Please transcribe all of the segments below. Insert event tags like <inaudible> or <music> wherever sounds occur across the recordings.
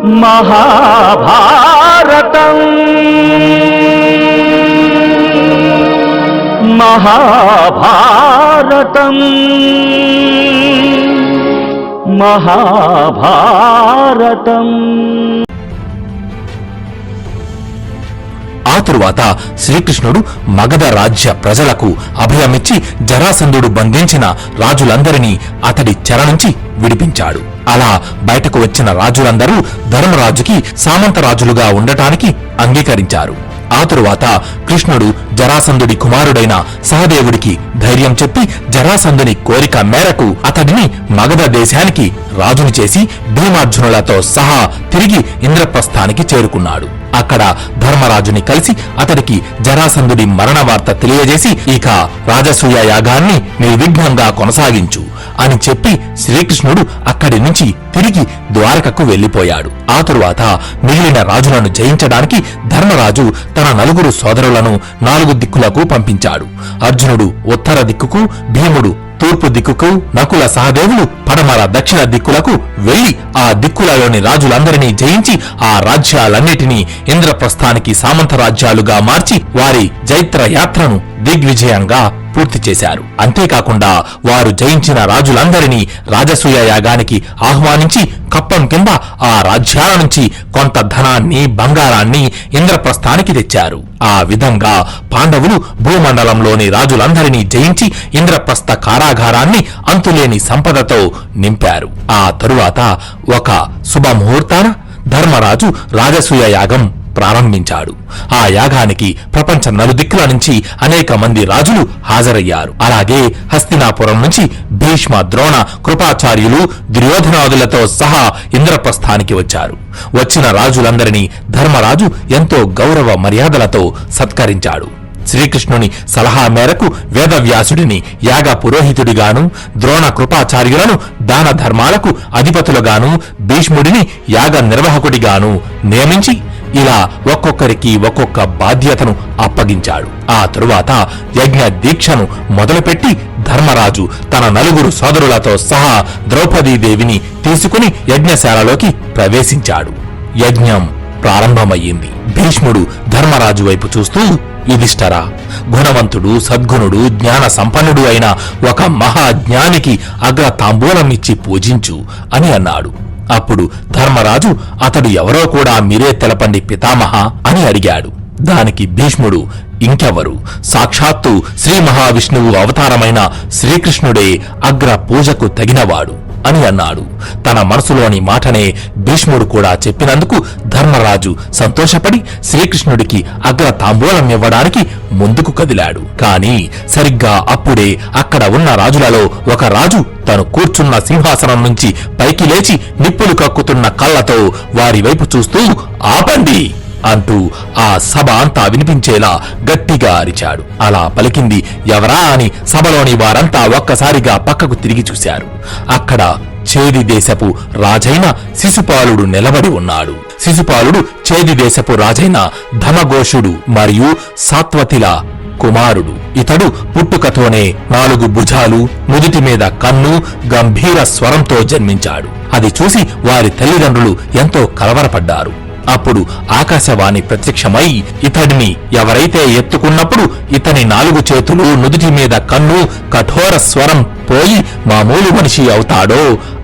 మహాభారతం. మహాభారతం. మహాభారతం. ఆ తరువాత శ్రీకృష్ణుడు మగధ రాజ్య ప్రజలకు అభయమిచ్చి జరాసంధుడు బంధించిన రాజులందరినీ అతడి చెర నుంచి విడిపించాడు. అలా బయటకు వచ్చిన రాజులందరూ ధర్మరాజుకి సామంతరాజులుగా ఉండటానికి అంగీకరించారు. ఆ తరువాత కృష్ణుడు జరాసంధుడి కుమారుడైన సహదేవుడికి ధైర్యం చెప్పి జరాసంధుని కోరిక మేరకు అతడిని మగధ దేశానికి రాజుని చేసి భీమార్జునులతో సహా తిరిగి ఇంద్రప్రస్థానికి చేరుకున్నాడు. అక్కడ ధర్మరాజుని కలిసి అతడికి జరాసంధుడి మరణ వార్త తెలియజేసి ఇక రాజసూయ యాగాన్ని నిర్విఘ్నంగా కొనసాగించు అని చెప్పి శ్రీకృష్ణుడు అక్కడి నుంచి తిరిగి ద్వారకకు వెళ్ళిపోయాడు ఆ తరువాత మిగిలిన రాజులను జయించడానికి ధర్మరాజు తన నలుగురు సోదరులను నాలుగు దిక్కులకు పంపించాడు. అర్జునుడు ఉత్తర దిక్కుకు భీముడు తూర్పు దిక్కుకు నకుల సహదేవులు పడమర దక్షిణ దిక్కులకు వెళ్ళి ఆ దిక్కులలోని రాజులందరినీ జయించి ఆ రాజ్యాలన్నిటినీ ఇంద్రప్రస్థానికి సామంత రాజ్యాలుగా మార్చి వారి జైత్ర యాత్రను దిగ్విజయంగా పూర్తి చేశారు. అంతేకాకుండా వారు జయించిన రాజులందరినీ రాజసూయ యాగానికి ఆహ్వానించి కప్పం కింద ఆ రాజ్యాల నుంచి కొంత ధనాన్ని బంగారాన్ని ఇంద్రప్రస్థానికి తెచ్చారు. ఆ విధంగా పాండవులు భూమండలంలోని రాజులందరినీ జయించి ఇంద్రప్రస్థ కారాగారాన్ని అంతులేని సంపదతో నింపారు. ఆ తరువాత ఒక శుభముహూర్తాన ధర్మరాజు రాజసూయ యాగం ప్రారంభించాడు. ఆ యాగానికి ప్రపంచ నలుదిక్కుల నుంచి అనేక మంది రాజులు హాజరయ్యారు. అలాగే హస్తినాపురం నుంచి భీష్మ ద్రోణ కృపాచార్యులు దుర్యోధనాదులతో సహా ఇంద్రప్రస్థానికి వచ్చారు. వచ్చిన రాజులందరినీ ధర్మరాజు ఎంతో గౌరవ మర్యాదలతో సత్కరించాడు. శ్రీకృష్ణుని సలహా మేరకు వేదవ్యాసుడిని యాగ పురోహితుడిగాను ద్రోణ కృపాచార్యులను దాన ధర్మాలకు అధిపతులుగాను భీష్ముడిని యాగ నిర్వాహకుడిగాను నియమించి ఇలా ఒక్కొక్కరికి ఒక్కొక్క బాధ్యతను అప్పగించాడు. ఆ తరువాత యజ్ఞ దీక్షను మొదలుపెట్టి ధర్మరాజు తన నలుగురు సోదరులతో సహా ద్రౌపదీదేవిని తీసుకుని యజ్ఞశాలలోకి ప్రవేశించాడు. యజ్ఞం ప్రారంభమయ్యింది. భీష్ముడు ధర్మరాజు వైపు చూస్తూ యుధిష్ఠరా గుణవంతుడు సద్గుణుడు జ్ఞాన సంపన్నుడు అయిన ఒక మహాజ్ఞానికి అగ్ర తాంబూలం ఇచ్చి పూజించు అని అన్నాడు. అప్పుడు ధర్మరాజు అతడు ఎవరో కూడా మీరే తెలపండి పితామహ అని అడిగాడు. దానికి భీష్ముడు ఇంకెవరు? సాక్షాత్తు శ్రీ మహావిష్ణువు అవతారమైన శ్రీకృష్ణుడే అగ్ర పూజకు తగినవాడు. అని అన్నాడు. తన మనసులోని మాటనే భీష్ముడు కూడా చెప్పినందుకు ధర్మరాజు సంతోషపడి శ్రీకృష్ణుడికి అగ్ర తాంబూలం ఇవ్వడానికి ముందుకు కదిలాడు. కాని సరిగ్గా అప్పుడే అక్కడ ఉన్న రాజులలో ఒక రాజు తను కూర్చున్న సింహాసనం నుంచి పైకి లేచి నిప్పులు కక్కుతున్న కళ్ళతో వారి వైపు చూస్తూ ఆపండి! అంటూ ఆ సభ అంతా వినిపించేలా గట్టిగా అరిచాడు. అలా పలికింది ఎవరా అని సభలోని వారంతా ఒక్కసారిగా పక్కకు తిరిగి చూశారు. అక్కడ చేది దేశపు రాజైన శిశుపాలుడు నిలబడి ఉన్నాడు. శిశుపాలుడు చేది దేశపు రాజైన ధమఘోషుడు మరియు సాత్వతిల కుమారుడు. ఇతడు పుట్టుకతోనే నాలుగు భుజాలు నుదుటి మీద కన్ను గంభీర స్వరంతో జన్మించాడు. అది చూసి వారి తల్లిదండ్రులు ఎంతో కలవరపడ్డారు. అప్పుడు ఆకాశవాణి ప్రత్యక్షమై ఇతడిని ఎవరైతే ఎత్తుకున్నప్పుడు ఇతని నాలుగు చేతులు నుదుటి మీద కన్ను కఠోర స్వరం పోయి మామూలు మనిషి అవుతాడో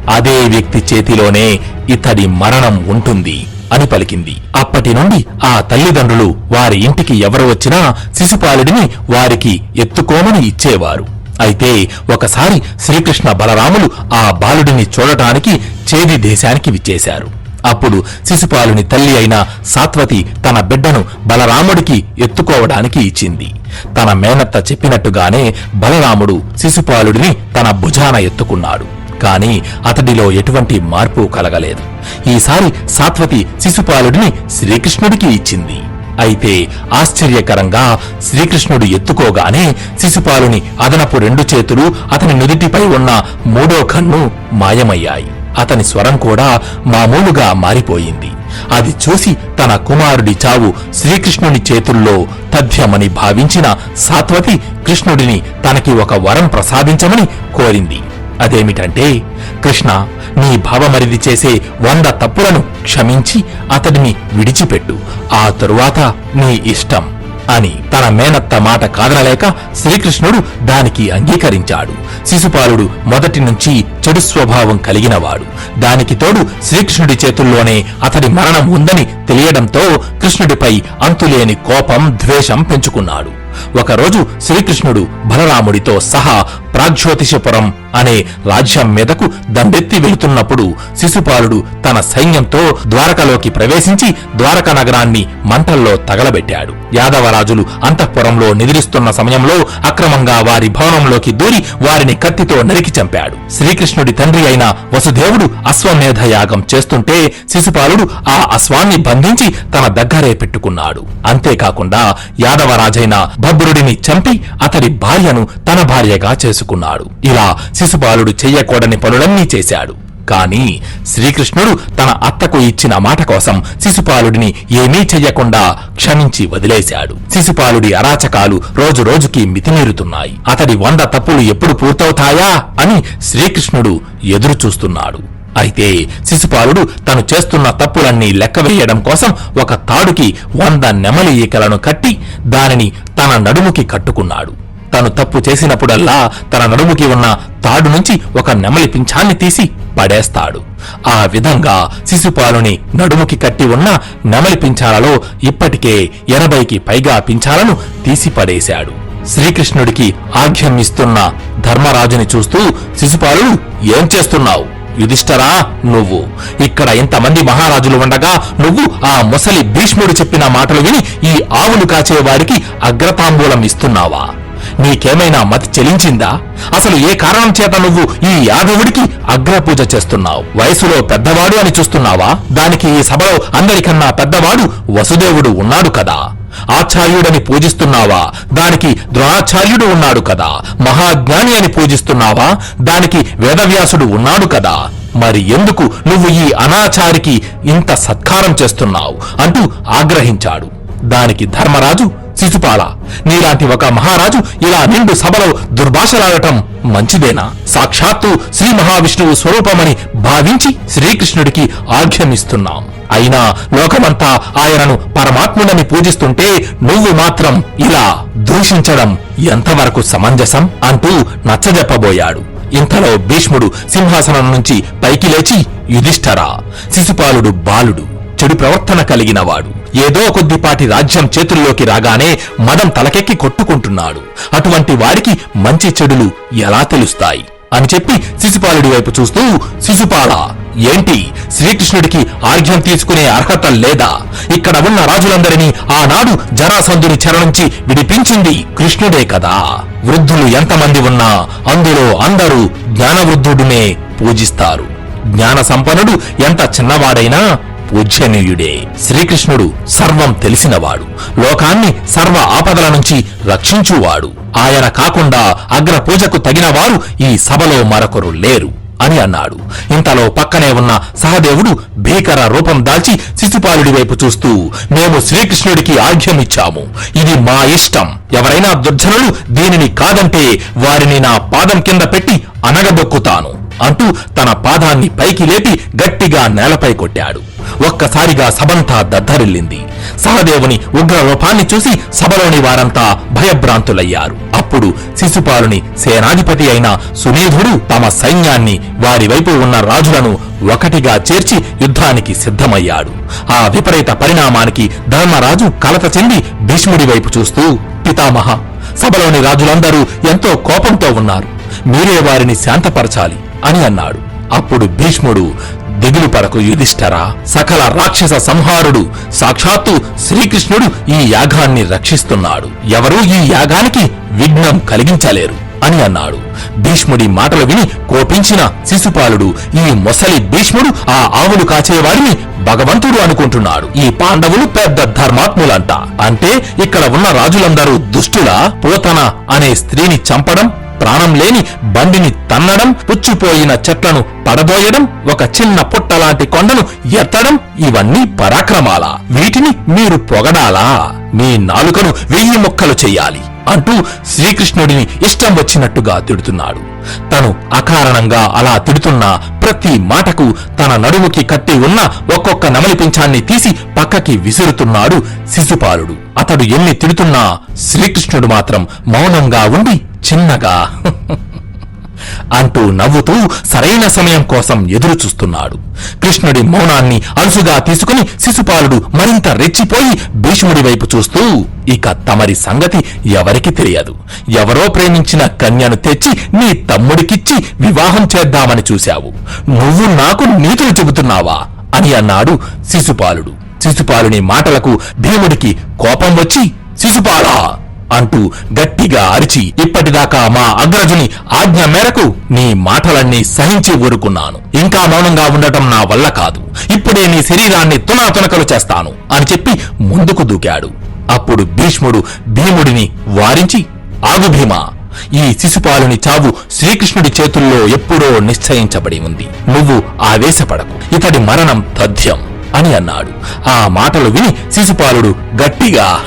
అదే వ్యక్తి చేతిలోనే ఇతడి మరణం ఉంటుంది అని పలికింది. అప్పటి నుండి ఆ తల్లిదండ్రులు వారి ఇంటికి ఎవరు వచ్చినా శిశుపాలుడిని వారికి ఎత్తుకోమని ఇచ్చేవారు. అయితే ఒకసారి శ్రీకృష్ణ బలరాములు ఆ బాలుడిని చూడటానికి చేది దేశానికి విచ్చేశారు. అప్పుడు శిశుపాలుని తల్లి అయిన సాత్వతి తన బిడ్డను బలరాముడికి ఎత్తుకోవడానికి ఇచ్చింది. తన మేనత్త చెప్పినట్టుగానే బలరాముడు శిశుపాలుడిని తన భుజాన ఎత్తుకున్నాడు. కాని అతడిలో ఎటువంటి మార్పు కలగలేదు. ఈసారి సాత్వతి శిశుపాలుడిని శ్రీకృష్ణుడికి ఇచ్చింది. అయితే ఆశ్చర్యకరంగా శ్రీకృష్ణుడు ఎత్తుకోగానే శిశుపాలుని అదనపు రెండు చేతులు అతని నుదిటిపై ఉన్న మూడో కన్ను మాయమయ్యాయి. అతని స్వరం కూడా మామూలుగా మారిపోయింది. అది చూసి తన కుమారుడి చావు శ్రీకృష్ణుని చేతుల్లో తథ్యమని భావించిన సాత్వతి కృష్ణుడిని తనకి ఒక వరం ప్రసాదించమని కోరింది. అదేమిటంటే కృష్ణ నీ భావమరిది చేసే వంద తప్పులను క్షమించి అతడిని విడిచిపెట్టు. ఆ తరువాత నీ ఇష్టం. అని తన మేనత్త మాట కాదనలేక శ్రీకృష్ణుడు దానికి అంగీకరించాడు. శిశుపాలుడు మొదటి నుంచి చెడు స్వభావం కలిగినవాడు. దానికి తోడు శ్రీకృష్ణుడి చేతుల్లోనే అతడి మరణం ఉందని తెలియడంతో కృష్ణుడిపై అంతులేని కోపం ద్వేషం పెంచుకున్నాడు. ఒకరోజు శ్రీకృష్ణుడు బలరాముడితో సహా ప్రాగ్జ్యోతిషపురం అనే రాజ్యం మీదకు దండెత్తి వెళుతున్నప్పుడు శిశుపాలుడు తన సైన్యంతో ద్వారకలోకి ప్రవేశించి ద్వారక నగరాన్ని మంటల్లో తగలబెట్టాడు. యాదవరాజులు అంతఃపురంలో నిద్రిస్తున్న సమయంలో అక్రమంగా వారి భవనంలోకి దూరి వారిని కత్తితో నరికి చంపాడు. శ్రీకృష్ణుడి తండ్రి అయిన వసుదేవుడు అశ్వమేధ యాగం చేస్తుంటే శిశుపాలుడు ఆ అశ్వాన్ని బంధించి తన దగ్గరే పెట్టుకున్నాడు. అంతేకాకుండా యాదవరాజైన భద్రుడిని చంపి అతడి భార్యను తన భార్యగా చేసుకున్నాడు ఇలా శిశుపాలుడు చెయ్యకూడని పనులన్నీ చేశాడు. కాని శ్రీకృష్ణుడు తన అత్తకు ఇచ్చిన మాట కోసం శిశుపాలుడిని ఏమీ చెయ్యకుండా క్షమించి వదిలేశాడు. శిశుపాలుడి అరాచకాలు రోజు రోజుకి మితిమీరుతున్నాయి. అతడి వంద తప్పులు ఎప్పుడు పూర్తవుతాయా అని శ్రీకృష్ణుడు ఎదురుచూస్తున్నాడు. అయితే శిశుపాలుడు తను చేస్తున్న తప్పులన్నీ లెక్కవేయడం కోసం ఒక తాడుకి వంద నెమలి ఈకలను కట్టి దానిని తన నడుముకి కట్టుకున్నాడు. తను తప్పు చేసినప్పుడల్లా తన నడుముకి ఉన్న తాడు నుంచి ఒక నెమలి పింఛాన్ని తీసి పడేస్తాడు. ఆ విధంగా శిశుపాలుని నడుముకి కట్టి ఉన్న నెమలి పింఛాలలో ఇప్పటికే ఎనభైకి పైగా పింఛాలను తీసి పడేశాడు శ్రీకృష్ణుడికి ఆజ్ఞం ఇస్తున్న ధర్మరాజుని చూస్తూ శిశుపాలుడు ఏం చేస్తున్నావు? యుధిష్ఠరా నువ్వు ఇక్కడ ఇంతమంది మహారాజులు ఉండగా నువ్వు ఆ ముసలి భీష్ముడు చెప్పిన మాటలు విని ఈ ఆవులు కాచేవారికి అగ్రతాంబూలం ఇస్తున్నావా? నీకేమైనా మతి చెలించిందా? అసలు ఏ కారణం చేత నువ్వు ఈ యాదవుడికి అగ్రపూజ చేస్తున్నావు? వయసులో పెద్దవాడు అని చూస్తున్నావా? దానికి ఈ సభలో అందరికన్నా పెద్దవాడు వసుదేవుడు ఉన్నాడు కదా. ఆచార్యుడని పూజిస్తున్నావా? దానికి ద్రోణాచార్యుడు ఉన్నాడు కదా. మహాజ్ఞాని అని పూజిస్తున్నావా? దానికి వేదవ్యాసుడు ఉన్నాడు కదా. మరి ఎందుకు నువ్వు ఈ అనాచారికి ఇంత సత్కారం చేస్తున్నావు? అంటూ ఆగ్రహించాడు. దానికి ధర్మరాజు శిశుపాల. నీలాంటి ఒక మహారాజు ఇలా నిండు సభలో దుర్భాషలాడటం మంచిదేనా? సాక్షాత్తు శ్రీ మహావిష్ణువు స్వరూపమని భావించి శ్రీకృష్ణుడికి ఆజ్ఞమిస్తున్నాం అయినా లోకమంతా ఆయనను పరమాత్ముడని పూజిస్తుంటే నువ్వు మాత్రం ఇలా దూషించడం ఎంతవరకు సమంజసం అంటూ నచ్చజెప్పబోయాడు. ఇంతలో భీష్ముడు సింహాసనం నుంచి పైకి లేచి యుధిష్ఠరా శిశుపాలుడు బాలుడు చెడు ప్రవర్తన కలిగినవాడు. ఏదో కొద్దిపాటి రాజ్యం చేతుల్లోకి రాగానే మదం తలకెక్కి కొట్టుకుంటున్నాడు. అటువంటి వాడికి మంచి చెడులు ఎలా తెలుస్తాయి? అని చెప్పి శిశుపాలుడి వైపు చూస్తూ శిశుపాల ఏంటి? శ్రీకృష్ణుడికి ఆర్ఘ్యం తీసుకునే అర్హత లేదా? ఇక్కడ ఉన్న రాజులందరినీ ఆనాడు జరాసంధుని చెర నుంచి విడిపించింది కృష్ణుడే కదా. వృద్ధులు ఎంతమంది ఉన్నా అందులో అందరూ జ్ఞానవృద్ధుడినే పూజిస్తారు. జ్ఞాన సంపన్నుడు ఎంత చిన్నవాడైనా ఉజ్జనీయుడే శ్రీకృష్ణుడు సర్వం తెలిసినవాడు. లోకాన్ని సర్వ ఆపదల నుంచి రక్షించువాడు. ఆయన కాకుండా అగ్ర పూజకు తగినవారు ఈ సభలో మరొకరు లేరు అని అన్నాడు. ఇంతలో పక్కనే ఉన్న సహదేవుడు భీకర రూపం దాల్చి శిశుపాలుడి వైపు చూస్తూ మేము శ్రీకృష్ణుడికి ఆజ్ఞమిచ్చాము. ఇది మా ఇష్టం. ఎవరైనా దుర్జనులు దీనిని కాదంటే వారిని నా పాదం కింద పెట్టి అనగదొక్కుతాను అంటూ తన పాదాన్ని పైకి లేపి గట్టిగా నేలపై కొట్టాడు. ఒక్కసారిగా సభంతా దద్దరిల్లింది. సహదేవుని ఉగ్ర రూపాన్ని చూసి సభలోని వారంతా భయభ్రాంతులయ్యారు. అప్పుడు శిశుపాలుని సేనాధిపతి అయిన సునీధుడు తమ సైన్యాన్ని వారి వైపు ఉన్న రాజులను ఒకటిగా చేర్చి యుద్ధానికి సిద్ధమయ్యాడు. ఆ విపరీత పరిణామానికి ధర్మరాజు కలత చెంది భీష్ముడి వైపు చూస్తూ పితామహ సభలోని రాజులందరూ ఎంతో కోపంతో ఉన్నారు. మీరే వారిని శాంతపరచాలి అని అన్నాడు. అప్పుడు భీష్ముడు దిగులు పడకు యుధిష్ఠరా. సకల రాక్షస సంహారుడు సాక్షాత్తు శ్రీకృష్ణుడు ఈ యాగాన్ని రక్షిస్తున్నాడు. ఎవరూ ఈ యాగానికి విఘ్నం కలిగించలేరు అని అన్నాడు. భీష్ముడి మాటలు విని కోపించిన శిశుపాలుడు ఈ మొసలి భీష్ముడు ఆ ఆవులు కాచేవాడిని భగవంతుడు అనుకుంటున్నాడు. ఈ పాండవులు పెద్ద ధర్మాత్ములంట. అంటే ఇక్కడ ఉన్న రాజులందరూ దుష్టులా? పోతన అనే స్త్రీని చంపడం ప్రాణం లేని బండిని తన్నడం పుచ్చిపోయిన చెట్లను పడబోయడం ఒక చిన్న పుట్టలాంటి కొండను ఎత్తడం ఇవన్నీ పరాక్రమాల. వీటిని మీరు పొగడాలా? మీ నాలుకను వెయ్యి ముక్కలు చెయ్యాలి అంటూ శ్రీకృష్ణుడిని ఇష్టం వచ్చినట్టుగా తిడుతున్నాడు. తను అకారణంగా అలా తిడుతున్న ప్రతి మాటకు తన నడుముకి కట్టి ఉన్న ఒక్కొక్క నమలి పింఛాన్ని తీసి పక్కకి విసురుతున్నాడు శిశుపాలుడు. అతడు ఎన్ని తిడుతున్నా శ్రీకృష్ణుడు మాత్రం మౌనంగా ఉండి చిన్నగా అంటూ నవ్వుతూ సరైన సమయం కోసం ఎదురు చూస్తున్నాడు. కృష్ణుడి మౌనాన్ని అలుసుగా తీసుకుని శిశుపాలుడు మరింత రెచ్చిపోయి భీష్ముడి వైపు చూస్తూ ఇక తమరి సంగతి ఎవరికి తెలియదు. ఎవరో ప్రేమించిన కన్యను తెచ్చి నీ తమ్ముడికిచ్చి వివాహం చేద్దామని చూశావు. నువ్వు నాకు నీతులు చెబుతున్నావా? అని అన్నాడు శిశుపాలుడు. శిశుపాలుని మాటలకు భీముడికి కోపం వచ్చి శిశుపాలా అంటూ గట్టిగా అరిచి ఇప్పటిదాకా మా అగ్రజుని ఆజ్ఞ మేరకు నీ మాటలన్నీ సహించి ఊరుకున్నాను. ఇంకా మౌనంగా ఉండటం నా వల్ల కాదు. ఇప్పుడే నీ శరీరాన్ని తునాతునకలు చేస్తాను అని చెప్పి ముందుకు దూకాడు. అప్పుడు భీష్ముడు భీముడిని వారించి ఆగు భీమా ఈ శిశుపాలుని చావు శ్రీకృష్ణుడి చేతుల్లో ఎప్పుడో నిశ్చయించబడి ఉంది. నువ్వు ఆవేశపడకు. ఇతడి మరణం తథ్యం. అని అన్నాడు. ఆ మాటలు విని శిశుపాలుడు గట్టిగా <laughs>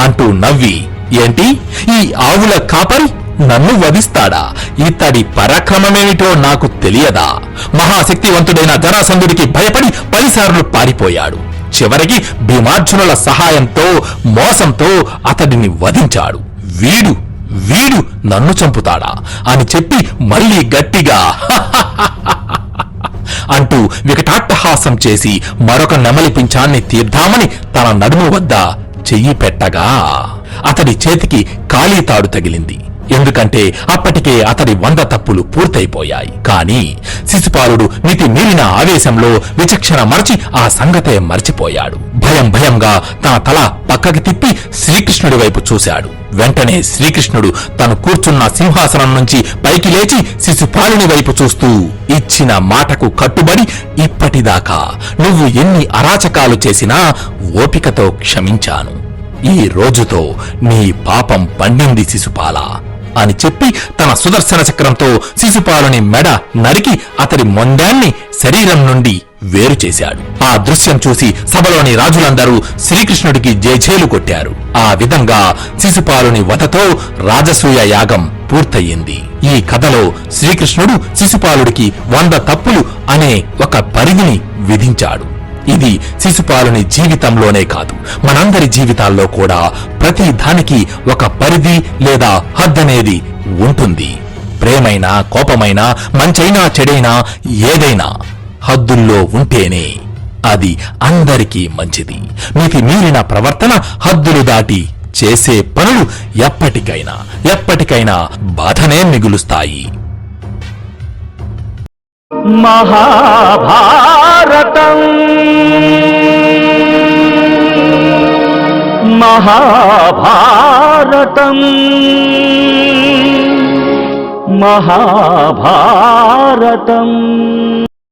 అంటూ నవ్వి ఏంటి? ఈ ఆవుల కాపరి నన్ను వధిస్తాడా? ఇతడి పరాక్రమమేమిటో నాకు తెలియదా? మహాశక్తివంతుడైన జరాసంధుడికి భయపడి పదిసార్లు పారిపోయాడు. చివరికి భీమార్జునుల సహాయంతో మోసంతో అతడిని వధించాడు. వీడు వీడు నన్ను చంపుతాడా? అని చెప్పి మళ్ళీ గట్టిగా <laughs> అంటూ వికటాట్టహాసం చేసి మరొక నెమలి పింఛాన్ని తీర్దామని తన నడుము వద్ద చెయ్యి పెట్టగా అతడి చేతికి ఖాళీ తాడు తగిలింది. ఎందుకంటే అప్పటికే అతడి వంద తప్పులు పూర్తయిపోయాయి. కాని శిశుపాలుడు మితి మీరిన ఆవేశంలో విచక్షణ మరచి ఆ సంగతే మర్చిపోయాడు. భయం భయంగా తన తల పక్కకి తిప్పి శ్రీకృష్ణుడి వైపు చూశాడు. వెంటనే శ్రీకృష్ణుడు తను కూర్చున్న సింహాసనం నుంచి పైకి లేచి శిశుపాలుని వైపు చూస్తూ ఇచ్చిన మాటకు కట్టుబడి ఇప్పటిదాకా నువ్వు ఎన్ని అరాచకాలు చేసినా ఓపికతో క్షమించాను. ఈ రోజుతో నీ పాపం పండింది శిశుపాల. అని చెప్పి తన సుదర్శన చక్రంతో శిశుపాలుని మెడ నరికి అతడి మొండాన్ని శరీరం నుండి వేరు చేశాడు. ఆ దృశ్యం చూసి సభలోని రాజులందరూ శ్రీకృష్ణుడికి జేజేలు కొట్టారు. ఆ విధంగా శిశుపాలుని వధతో రాజసూయ యాగం పూర్తయింది. ఈ కథలో శ్రీకృష్ణుడు శిశుపాలుడికి వంద తప్పులు అనే ఒక పరిధిని విధించాడు. ఇది శిశుపాలుని జీవితంలోనే కాదు. మనందరి జీవితాల్లో కూడా ప్రతి దానికి ఒక పరిధి లేదా హద్దనేది ఉంటుంది. ప్రేమైనా కోపమైనా మంచైనా చెడైనా ఏదైనా హద్దుల్లో ఉంటేనే అది అందరికీ మంచిది. మీకు మీరిన ప్రవర్తన హద్దులు దాటి చేసే పనులు ఎప్పటికైనా ఎప్పటికైనా బాధనే మిగులుస్తాయి. మహాభారతం. మహాభారతం. మహాభారతం.